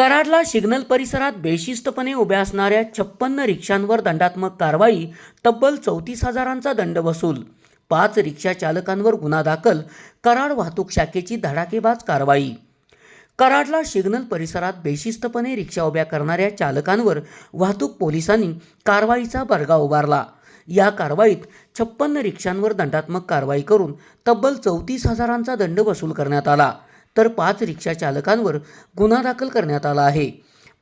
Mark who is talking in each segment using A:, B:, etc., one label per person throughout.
A: कराडला signal परिसरात बेशिस्तपणे उभ्या असणाऱ्या छप्पन्न रिक्षांवर दंडात्मक कारवाई तब्बल चौतीस हजारांचा दंड वसूल. पाच रिक्षा चालकांवर गुन्हा दाखल कराड वाहतूक शाखेची धडाकेबाज कारवाई. कराडला सिग्नल परिसरात बेशिस्तपणे रिक्षा उभ्या करणाऱ्या चालकांवर वाहतूक पोलिसांनी कारवाईचा बर्गा उभारला. या कारवाईत छप्पन्न रिक्षांवर दंडात्मक कारवाई करून तब्बल चौतीस हजारांचा दंड वसूल करण्यात आला. तर पाच रिक्षा चालकांवर गुन्हा दाखल करण्यात आला आहे.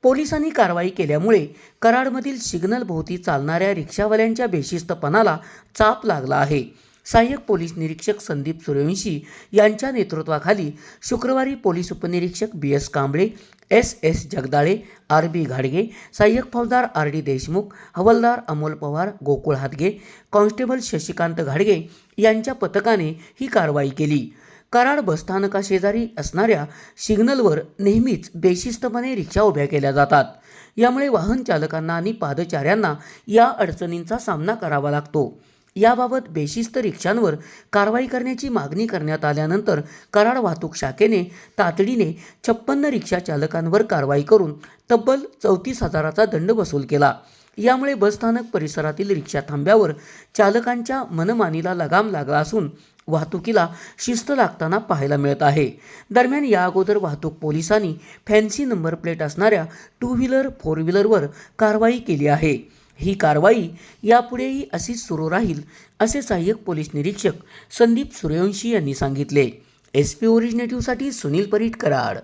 A: पोलिसांनी कारवाई केल्यामुळे कराडमधील सिग्नलभोवती चालणाऱ्या रिक्षावाल्यांच्या बेशिस्तपणाला चाप लागला आहे. सहाय्यक पोलीस निरीक्षक संदीप सूर्यवंशी यांच्या नेतृत्वाखाली शुक्रवारी पोलीस उपनिरीक्षक B S Kamble S S Jagdale R B घाडगे सहाय्यक फौजदार आर डी देशमुख हवलदार अमोल पवार गोकुळ हातगे कॉन्स्टेबल शशिकांत घाडगे यांच्या पथकाने ही कारवाई केली. कराड बसस्थानकाशेजारी असणाऱ्या सिग्नलवर नेहमीच बेशिस्तपणे रिक्षा उभ्या केल्या जातात. यामुळे वाहन चालकांना आणि पादचाऱ्यांना या अडचणींचा सामना करावा लागतो. याबाबत बेशिस्त रिक्षांवर कारवाई करण्याची मागणी करण्यात आल्यानंतर कराड वाहतूक शाखेने तातडीने छप्पन्न रिक्षा चालकांवर कारवाई करून तब्बल चौतीस हजाराचा दंड वसूल केला. यामुळे बसस्थानक परिसरातील रिक्षा थांब्यावर चालकांच्या मनमानीला लगाम लागला असून वाहतुकीला शिस्त लागताना पाहायला मिळत आहे. दरम्यान या अगोदर वाहतूक पोलिसांनी फॅन्सी नंबर प्लेट असणाऱ्या टू व्हीलर फोर व्हीलरवर कारवाई केली आहे. ही कारवाई यापुढेही अशीच सुरू राहील असे सहाय्यक पोलीस निरीक्षक संदीप सूर्यवंशी यांनी सांगितले. एस पी ओरिजिनेटिव्हसाठी सुनील परीट कराड.